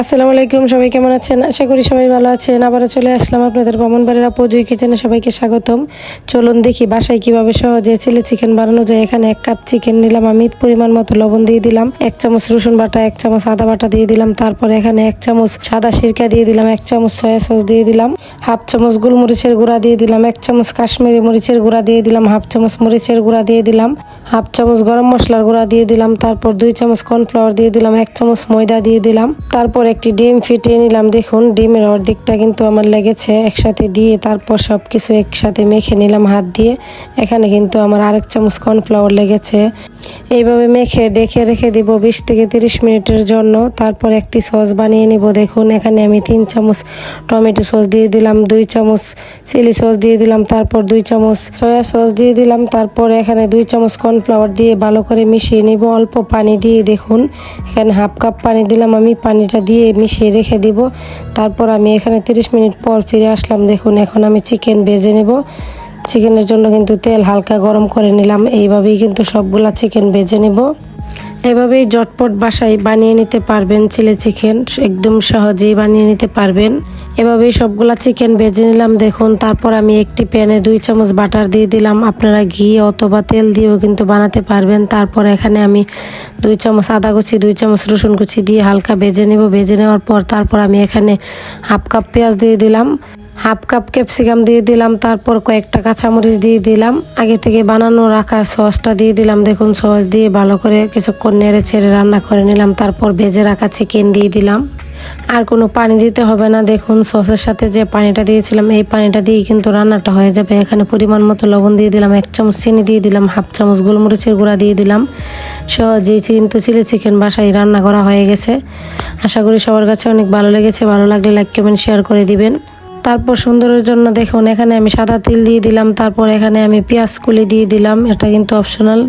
আসসালামু আলাইকুম, সবাই কেমন আছেন? আশা করি সবাই ভালো আছেন। আবারও চলে আসলাম আপনাদের বামনবাড়ির আপজুই কিচেনে সবাইকে স্বাগতম। চলুন দেখি বাসায় কীভাবে সহজে চিলি চিকেন বানানো যায়। এখানে এক কাপ চিকেন নিলাম, আমি পরিমাণ মতো লবণ দিয়ে দিলাম। এক চামচ রসুন বাটা, এক চামচ আদা বাটা দিয়ে দিলাম। তারপর এখানে এক চামচ সাদা সিরকা দিয়ে দিলাম, এক চামচ সয়া সস দিয়ে দিলাম। হাফ চামচ গোলমরিচের গুঁড়া দিয়ে দিলাম, এক চামচ কাশ্মীরি মরিচের গুঁড়া দিয়ে দিলাম, হাফ চামচ মরিচের গুঁড়া দিয়ে দিলাম। হাফ চামচ গরম মশলার গুঁড়া দিয়ে দিলাম। তারপর দুই চামচ কর্নফ্লাওয়ার দিয়ে দিলাম, এক চামচ ময়দা দিয়ে দিলাম। তারপর একটি ডিম ফিটিয়ে নিলাম। দেখুন, ডিমের অর্ধেকটা কিন্তু আমার লেগেছে একসাথে দিয়ে, তারপর সব কিছু একসাথে মেখে নিলাম হাত দিয়ে। এখানে কিন্তু আমার আরেক চামচ কর্নফ্লাওয়ার লেগেছে। এইভাবে মেখে, ডেকে রেখে দিব বিশ থেকে তিরিশ মিনিটের জন্য। তারপর একটি সস বানিয়ে নিব। দেখুন, এখানে আমি তিন চামচ টমেটো সস দিয়ে দিলাম, দুই চামচ চিলি সস দিয়ে দিলাম, তারপর দুই চামচ সয়া সস দিয়ে দিলাম, তারপর এখানে দুই চামচ কর্নফ্লাওয়ার দিয়ে ভালো করে মিশিয়ে নিব। অল্প পানি দিয়ে দেখুন, এখানে হাফ কাপ পানি দিলাম আমি, পানিটা দিয়ে মিশিয়ে রেখে দিব। তারপর আমি এখানে তিরিশ মিনিট পর ফিরে আসলাম। দেখুন, এখন আমি চিকেন ভেজে নেব। চিকেনের জন্য কিন্তু তেল হালকা গরম করে নিলাম। এইভাবেই কিন্তু সবগুলা চিকেন ভেজে নেব। এভাবেই জটপট বাসায় বানিয়ে নিতে পারবেন চিলি চিকেন। একদম সহজেই বানিয়ে নিতে পারবেন। এভাবেই সবগুলা চিকেন ভেজে নিলাম। দেখুন, তারপর আমি একটি প্যানে দুই চামচ বাটার দিয়ে দিলাম। আপনারা ঘি অথবা তেল দিয়েও কিন্তু বানাতে পারবেন। তারপর এখানে আমি দুই চামচ আদা কুচি, দুই চামচ রসুন কুচি দিয়ে হালকা ভেজে নেব। ভেজে নেওয়ার পর তারপর আমি এখানে হাফ কাপ পেঁয়াজ দিয়ে দিলাম। হাফ কাপ ক্যাপসিকাম দিয়ে দিলাম, তারপর কয়েকটা কাঁচামরিচ দিয়ে দিলাম। আগে থেকে বানানো রাখা সসটা দিয়ে দিলাম, দেখুন সস দিয়ে ভালো করে কিছুক্ষণ নেড়ে ছেড়ে রান্না করে নিলাম, তারপর ভেজে রাখা চিকেন দিয়ে দিলাম। আর কোনো পানি দিতে হবে না, দেখুন সসের সাথে যে পানিটা দিয়েছিলাম, এই পানিটা দিয়ে কিন্তু রান্নাটা হয়ে যাবে। এখানে পরিমাণ মতো লবণ দিয়ে দিলাম, এক চামচ চিনি দিয়ে দিলাম, হাফ চামচ গোলমরিচের গুঁড়া দিয়ে দিলাম। সহজেই কিন্তু চিলি চিকেন বাসায় রান্না করা হয়ে গেছে। আশা করি সবার কাছে অনেক ভালো লেগেছে, ভালো লাগলে লাইক কমেন্ট শেয়ার করে দিবেন। তারপর সুন্দরের জন্য দেখুন, এখানে আমি সাদা তিল দিয়ে দিলাম, তারপর এখানে আমি পেঁয়াজ কুলি দিয়ে দিলাম, এটা কিন্তু অপশনাল।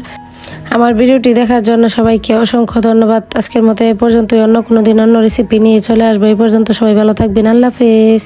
আমার ভিডিওটি দেখার জন্য সবাইকে অসংখ্য ধন্যবাদ। আজকের মতো এ পর্যন্তই, অন্য কোনো দিন অন্য রেসিপি নিয়ে চলে আসব। এই পর্যন্ত সবাই ভালো থাকবেন, আল্লাহ হাফেজ।